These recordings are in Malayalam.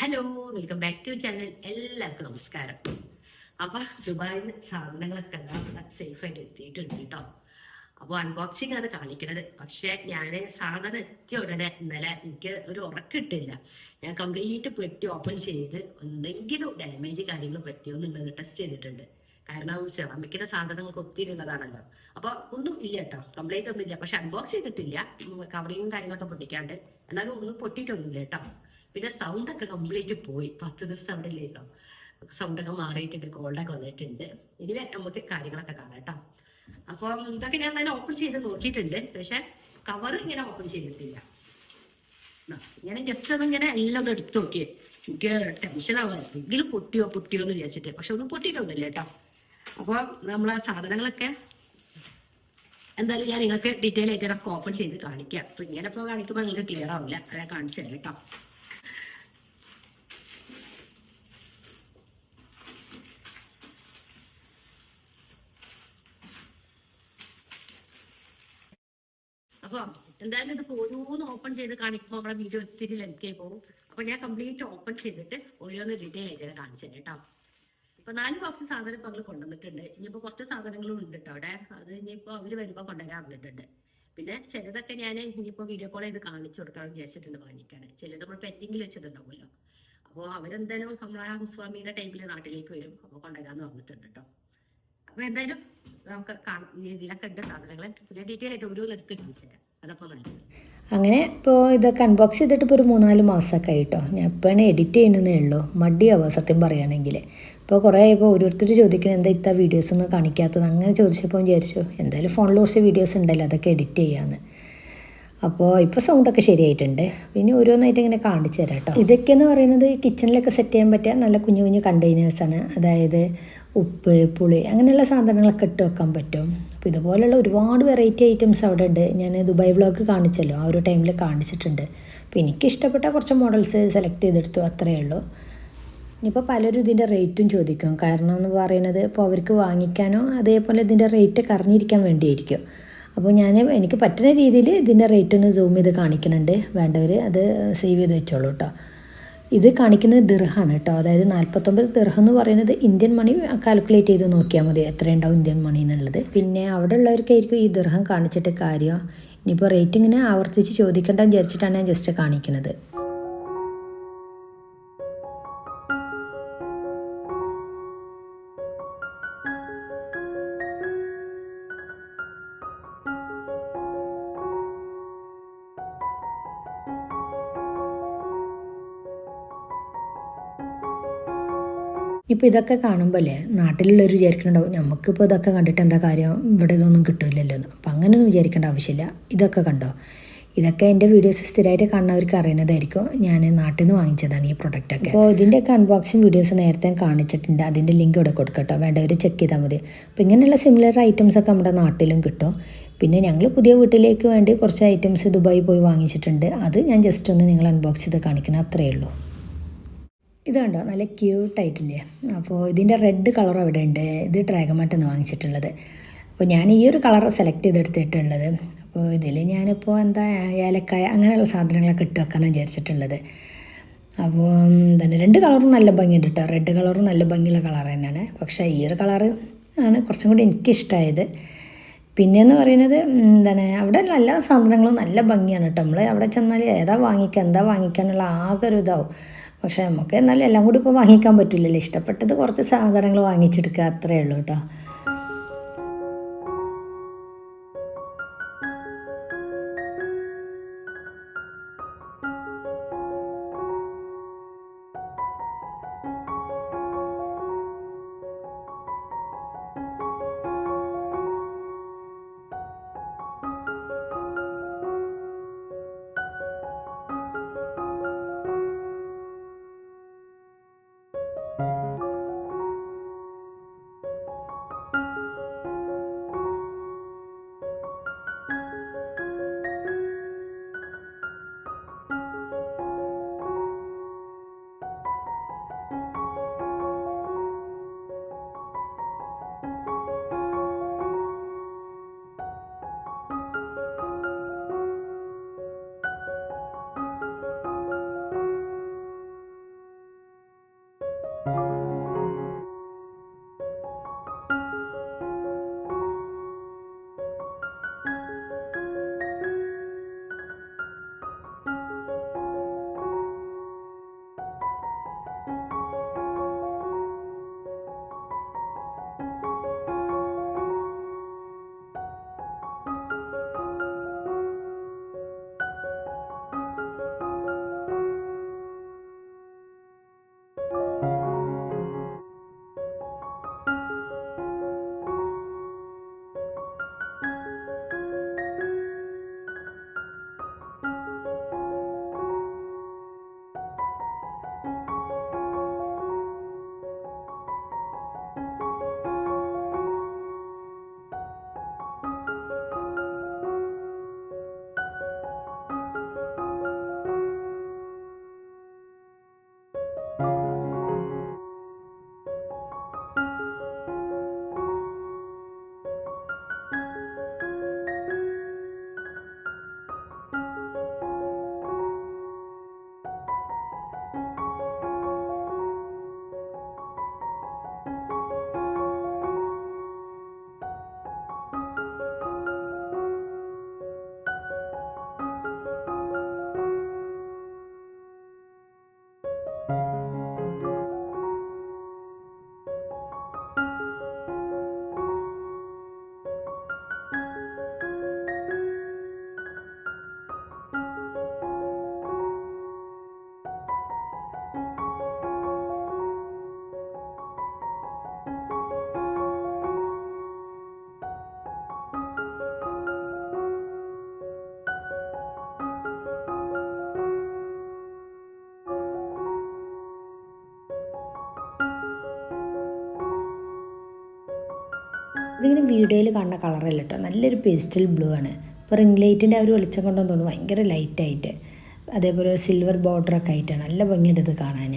Hello welcome back to channel എല്ലാവർക്കും നമസ്കാരം. അപ്പൊ ദുബായിൽ നിന്ന് സാധനങ്ങളൊക്കെ സേഫ് ആയിട്ട് എത്തിയിട്ടുണ്ട് കേട്ടോ അപ്പോൾ അൺബോക്സിംഗ് ആണ് കാണിക്കണത്. പക്ഷെ ഞാൻ സാധനം എത്തിയ ഉടനെ ഇന്നലെ എനിക്ക് ഒരു ഉറക്കിട്ടില്ല. ഞാൻ കംപ്ലീറ്റ് പെട്ടി ഓപ്പൺ ചെയ്ത് എന്തെങ്കിലും ഡാമേജ് കാര്യങ്ങൾ പറ്റിയോ എന്നുള്ളത് ടെസ്റ്റ് ചെയ്തിട്ടുണ്ട്. കാരണം സെറാമിക്കിന്റെ സാധനങ്ങൾക്ക് ഒത്തിരി ഉള്ളതാണല്ലോ അപ്പൊ ഒന്നും ഇല്ല കേട്ടോ കംപ്ലൈന്റ് ഒന്നും ഇല്ല. പക്ഷെ അൺബോക്സ് ചെയ്തിട്ടില്ല. കവറിങ്ങും കാര്യങ്ങളൊക്കെ പൊട്ടിക്കാണ്ട്. എന്നാലും ഒന്നും പൊട്ടിയിട്ടൊന്നുമില്ല കേട്ടോ പിന്നെ സൗണ്ടൊക്കെ കംപ്ലീറ്റ് പോയി. പത്ത് ദിവസം അവിടെ ഇല്ലല്ലോ സൗണ്ടൊക്കെ മാറിയിട്ടുണ്ട് കോൾഡൊക്കെ വന്നിട്ടുണ്ട്. ഇനി നമുക്ക് കാര്യങ്ങളൊക്കെ കാണാം കേട്ടോ. അപ്പോൾ ഇതൊക്കെ ഞാൻ തന്നെ ഓപ്പൺ ചെയ്ത് നോക്കിയിട്ടുണ്ട്. പക്ഷെ കവർ ഇങ്ങനെ ഓപ്പൺ ചെയ്തിട്ടില്ല. ഇങ്ങനെ ജസ്റ്റ് ഒന്ന് ഇങ്ങനെ എല്ലാം ഒന്ന് എടുത്തു നോക്കിയേ. എനിക്ക് ടെൻഷൻ എങ്കിലും പൊട്ടിയോ പൊട്ടിയോ എന്ന് വിചാരിച്ചിട്ട്. പക്ഷെ ഒന്നും പൊട്ടിയിട്ടൊന്നുമില്ല കേട്ടോ. അപ്പോൾ നമ്മളെ സാധനങ്ങളൊക്കെ എന്തായാലും ഞാൻ നിങ്ങൾക്ക് ഡീറ്റെയിൽ ആയിട്ട് ഓപ്പൺ ചെയ്ത് കാണിക്കാം. അപ്പൊ ഇങ്ങനെ ഇപ്പോൾ കാണിക്കുമ്പോൾ നിങ്ങൾക്ക് ക്ലിയർ ആവില്ല. കാണിച്ചു തരാം കേട്ടോ. അപ്പൊ എന്തായാലും ഇത് ഓരോന്ന് ഓപ്പൺ ചെയ്ത് കാണിക്കുമ്പോൾ നമ്മുടെ വീഡിയോ ഒത്തിരി ലെങ്തി പോകും. അപ്പൊ ഞാൻ കംപ്ലീറ്റ് ഓപ്പൺ ചെയ്തിട്ട് ഓരോന്ന് ഡീറ്റെയിൽ ആയിട്ട് കാണിച്ചു തരാം കേട്ടോ. അപ്പൊ നാല് ബോക്സ് സാധനം ഇപ്പൊ അവൾ കൊണ്ടുവന്നിട്ടുണ്ട്. ഇനിയിപ്പോ കുറച്ച് സാധനങ്ങളും ഉണ്ട് കേട്ടോ അവിടെ. അത് ഇനിയിപ്പോ അവർ വരുമ്പോ കൊണ്ടുവരാൻ പറഞ്ഞിട്ടുണ്ട്. പിന്നെ ചിലതൊക്കെ ഞാൻ ഇനിയിപ്പോ വീഡിയോ കോൾ ചെയ്ത് കാണിച്ചു കൊടുക്കാൻ വിചാരിച്ചിട്ടുണ്ട് വാങ്ങിക്കാൻ. ചിലത് നമ്മൾ പെൻഡിങ്ങിൽ വെച്ചിട്ടുണ്ടാവുമല്ലോ. അപ്പോൾ അവരെന്തായാലും നമ്മളെ സ്വാമിയുടെ ടൈമിൽ നാട്ടിലേക്ക് വരും. അപ്പോൾ കൊണ്ടുവരാന്ന് പറഞ്ഞിട്ടുണ്ട് കേട്ടോ. അപ്പൊ എന്തായാലും അങ്ങനെ ഇപ്പോൾ ഇതൊക്കെ അൺബോക്സ് ചെയ്തിട്ട് ഇപ്പോൾ ഒരു മൂന്നാൽ മാസമൊക്കെ ആയിട്ടോ. ഞാൻ ഇപ്പോഴാണ് എഡിറ്റ് ചെയ്യുന്നതേ ഉള്ളൂ. മടിയാവുക സത്യം പറയുകയാണെങ്കിൽ ഇപ്പോൾ കുറേ ഇപ്പോൾ ഓരോരുത്തർ ചോദിക്കുന്നത് എന്താ ഇത്ത വീഡിയോസ് ഒന്നും കാണിക്കാത്തത്? അങ്ങനെ ചോദിച്ചപ്പോൾ വിചാരിച്ചു എന്തായാലും ഫോണിൽ കുറച്ച് വീഡിയോസ് ഉണ്ടല്ലോ അതൊക്കെ എഡിറ്റ് ചെയ്യാമെന്ന് അപ്പോൾ ഇപ്പോൾ സൗണ്ടൊക്കെ ശരിയായിട്ടുണ്ട്. പിന്നെ ഓരോന്നായിട്ട് ഇങ്ങനെ കാണിച്ചു തരാം കേട്ടോ ഇതൊക്കെയെന്ന് പറയുന്നത് കിച്ചണിലൊക്കെ സെറ്റ് ചെയ്യാൻ പറ്റിയ നല്ല കുഞ്ഞു കുഞ്ഞു കണ്ടെയ്നേഴ്സാണ് അതായത് ഉപ്പ് പുളി അങ്ങനെയുള്ള സാധനങ്ങളൊക്കെ ഇട്ട് വെക്കാൻ പറ്റും. അപ്പോൾ ഇതുപോലെയുള്ള ഒരുപാട് വെറൈറ്റി ഐറ്റംസ് അവിടെ ഉണ്ട്. ഞാൻ ദുബായ് വ്ളോഗ് കാണിച്ചല്ലോ. ആ ഒരു ടൈമിൽ കാണിച്ചിട്ടുണ്ട്. അപ്പോൾ എനിക്കിഷ്ടപ്പെട്ട കുറച്ച് മോഡൽസ് സെലക്ട് ചെയ്തെടുത്തു. അത്രയേ ഉള്ളൂ. ഇനിയിപ്പോൾ പലരും ഇതിന്റെ റേറ്റും ചോദിക്കും. കാരണം എന്ന് പറയുന്നത് ഇപ്പോൾ അവർക്ക് വാങ്ങിക്കാനോ അതേപോലെ ഇതിന്റെ റേറ്റ് കറിഞ്ഞിരിക്കാൻ വേണ്ടിയായിരിക്കും. അപ്പോൾ ഞാൻ എനിക്ക് പറ്റുന്ന രീതിയിൽ ഇതിന്റെ റേറ്റ് ഒന്ന് സൂം ചെയ്ത് കാണിക്കുന്നുണ്ട്. വേണ്ടവർ അത് സേവ് ചെയ്ത് വെച്ചോളൂ കേട്ടോ ഇത് കാണിക്കുന്നത് ദിർഹാണ് കേട്ടോ. അതായത് നാൽപ്പത്തൊമ്പത് ദിർഹ എന്ന് പറയുന്നത് ഇന്ത്യൻ മണി കാൽക്കുലേറ്റ് ചെയ്ത് നോക്കിയാൽ മതി. എത്രയുണ്ടാവും ഇന്ത്യൻ മണി എന്നുള്ളത്. പിന്നെ അവിടെ ഉള്ളവർക്കായിരിക്കും ഈ ദിർഹം കാണിച്ചിട്ട് കാര്യം. ഇനിയിപ്പോൾ റേറ്റിങ്ങിനെ ആവർത്തിച്ച് ചോദിക്കേണ്ടെന്ന് വിചാരിച്ചിട്ടാണ് ഞാൻ ജസ്റ്റ് കാണിക്കുന്നത്. ഇപ്പോൾ ഇതൊക്കെ കാണുമ്പോൾ അല്ലേ നാട്ടിലുള്ളവർ വിചാരിക്കുന്നുണ്ടാവും നമുക്കിപ്പോൾ ഇതൊക്കെ കണ്ടിട്ട് എന്താ കാര്യം? ഇവിടെ ഇതൊന്നും കിട്ടില്ലല്ലോ എന്ന്. അപ്പം അങ്ങനെയൊന്നും വിചാരിക്കേണ്ട ആവശ്യമില്ല. ഇതൊക്കെ കണ്ടോ? ഇതൊക്കെ എന്റെ വീഡിയോസ് സ്ഥിരമായിട്ട് കാണുന്നവർക്ക് അറിയുന്നതായിരിക്കും. ഞാൻ നാട്ടിൽ നിന്ന് വാങ്ങിച്ചതാണ് ഈ പ്രൊഡക്റ്റൊക്കെ അപ്പോൾ ഇതിന്റെയൊക്കെ അൺബോക്സിങ് വീഡിയോസ് നേരത്തെ കാണിച്ചിട്ടുണ്ട്. അതിന്റെ ലിങ്ക് ഇവിടെ കൊടുക്കട്ടോ. വേണ്ടവർ ചെക്ക് ചെയ്താൽ മതി. അപ്പോൾ ഇങ്ങനെയുള്ള സിമിലർ ഐറ്റംസ് ഒക്കെ നമ്മുടെ നാട്ടിലും കിട്ടും. പിന്നെ ഞങ്ങൾ പുതിയ വീട്ടിലേക്ക് വേണ്ടി കുറച്ച് ഐറ്റംസ് ദുബായി പോയി വാങ്ങിച്ചിട്ടുണ്ട്. അത് ഞാൻ ജസ്റ്റ് ഒന്ന് നിങ്ങൾ അൺബോക്സ് ചെയ്ത് കാണിക്കണം അത്രയേ ഉള്ളൂ. ഇത് കണ്ടോ? നല്ല ക്യൂട്ടായിട്ടില്ലേ അപ്പോൾ ഇതിന്റെ റെഡ് കളർ അവിടെ ഉണ്ട്. ഇത് ഡ്രാഗമായിട്ടാണ് വാങ്ങിച്ചിട്ടുള്ളത്. അപ്പോൾ ഞാൻ ഈ ഒരു കളർ സെലക്ട് ചെയ്തെടുത്തിട്ടുള്ളത്. അപ്പോൾ ഇതിൽ ഞാനിപ്പോൾ എന്താ ഏലക്കായ അങ്ങനെയുള്ള സാധനങ്ങളൊക്കെ ഇട്ട് വെക്കാനാണ് വിചാരിച്ചിട്ടുള്ളത്. അപ്പോൾ തന്നെ രണ്ട് കളറും നല്ല ഭംഗിയുണ്ട് കേട്ടോ റെഡ് കളറും നല്ല ഭംഗിയുള്ള കളർ തന്നെയാണ്. പക്ഷേ ഈ ഒരു കളറ് ആണ് കുറച്ചും കൂടി എനിക്കിഷ്ടമായത് പിന്നെയെന്ന് പറയുന്നത് എന്താണ് അവിടെ എല്ലാ സാധനങ്ങളും നല്ല ഭംഗിയാണ് കേട്ടോ നമ്മൾ അവിടെ ചെന്നാൽ ഏതാ വാങ്ങിക്കുക എന്താ വാങ്ങിക്കാനുള്ള ആകെ ഒരു ഇതാവും. പക്ഷേ നമുക്ക് എന്നാലും എല്ലാം കൂടി ഇപ്പോൾ വാങ്ങിക്കാൻ പറ്റില്ലല്ലോ. ഇഷ്ടപ്പെട്ടത് കുറച്ച് സാധനങ്ങൾ വാങ്ങിച്ചെടുക്കുക അത്രയേ ഉള്ളൂ കേട്ടോ. ഇതിങ്ങനെ വീഡിയോയിൽ കാണുന്ന കളറല്ല കേട്ടോ നല്ലൊരു പേസ്റ്റൽ ബ്ലൂ ആണ്. ഇപ്പോൾ റിംഗ് ലൈറ്റിന്റെ ആ ഒരു വെളിച്ചം കൊണ്ടെന്ന് തോന്നുന്നു. ഭയങ്കര ലൈറ്റായിട്ട് അതേപോലെ സിൽവർ ബോർഡറൊക്കെ ആയിട്ടാണ്. നല്ല ഭംഗിയുണ്ട് ഇത് കാണാൻ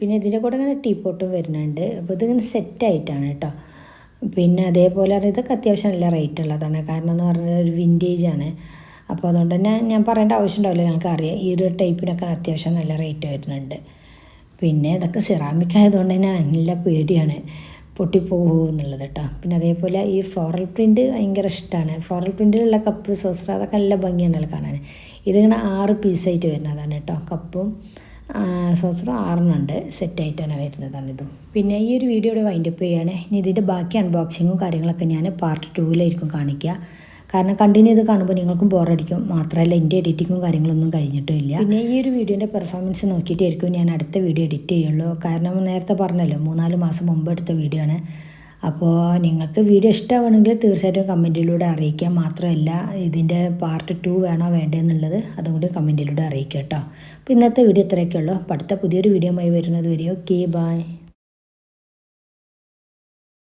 പിന്നെ ഇതിന്റെ കൂടെ ഇങ്ങനെ ടീ പോട്ടും വരുന്നുണ്ട്. അപ്പോൾ ഇതിങ്ങനെ സെറ്റായിട്ടാണ് കേട്ടോ പിന്നെ അതേപോലെ ഇതൊക്കെ അത്യാവശ്യം നല്ല റേറ്റ് ഉള്ളതാണ്. കാരണം എന്ന് പറഞ്ഞാൽ ഒരു വിന്റേജ് ആണ്. അപ്പോൾ അതുകൊണ്ട് തന്നെ ഞാൻ പറയേണ്ട ആവശ്യം ഉണ്ടാവില്ല. ഞങ്ങൾക്ക് അറിയാം. ഈ ഒരു ടൈപ്പിനൊക്കെ അത്യാവശ്യം നല്ല റേറ്റ് വരുന്നുണ്ട്. പിന്നെ ഇതൊക്കെ സിറാമിക് ആയതുകൊണ്ട് തന്നെ നല്ല പേടിയാണ്. പൊട്ടിപ്പോകുമോ എന്നുള്ളത് കേട്ടോ പിന്നെ അതേപോലെ ഈ ഫ്ലോറൽ പ്രിന്റ് ഭയങ്കര ഇഷ്ടമാണ്. ഫ്ലോറൽ പ്രിന്റിലുള്ള കപ്പ് സോസർ അതൊക്കെ നല്ല ഭംഗിയാണല്ലോ കാണാൻ. ഇതിങ്ങനെ ആറ് പീസായിട്ട് വരുന്നതാണ് കേട്ടോ കപ്പും സോസറും ആറെണ്ണുണ്ട് സെറ്റായിട്ടാണ് വരുന്നതാണ് ഇതും. പിന്നെ ഈ ഒരു വീഡിയോ ഇവിടെ വൈൻഡപ്പ് ചെയ്യുകയാണ്. ഇനി ഇതിന്റെ ബാക്കി അൺബോക്സിങ്ങും കാര്യങ്ങളൊക്കെ ഞാൻ പാർട്ട് ടൂവിലായിരിക്കും കാണിക്കുക. കാരണം കണ്ടിന്യൂ ചെയ്ത് കാണുമ്പോൾ നിങ്ങൾക്കും ബോറടിക്കും മാത്രമല്ല എന്റെ എഡിറ്റിങ്ങും കാര്യങ്ങളൊന്നും കഴിഞ്ഞിട്ടും ഇല്ല. പിന്നെ ഈ ഒരു വീഡിയോന്റെ പെർഫോമൻസ് നോക്കിയിട്ടായിരിക്കും ഞാൻ അടുത്ത വീഡിയോ എഡിറ്റ് ചെയ്യുള്ളൂ. കാരണം നേരത്തെ പറഞ്ഞല്ലോ മൂന്നാൽ മാസം മുമ്പ് എടുത്ത വീഡിയോ ആണ്. അപ്പോൾ നിങ്ങൾക്ക് വീഡിയോ ഇഷ്ടമാണെങ്കിൽ തീർച്ചയായിട്ടും കമന്റിലൂടെ അറിയിക്കുക. മാത്രമല്ല ഇതിന്റെ പാർട്ട് ടു വേണോ വേണ്ടതെന്നുള്ളത് അതും കൂടി കമന്റിലൂടെ അറിയിക്കുക കേട്ടോ. അപ്പോൾ ഇന്നത്തെ വീഡിയോ ഇത്രയൊക്കെ ഉള്ളൂ. അപ്പോൾ അടുത്ത പുതിയൊരു വീഡിയോ ആയി വരുന്നത് വരെ ഓക്കെ ബായ്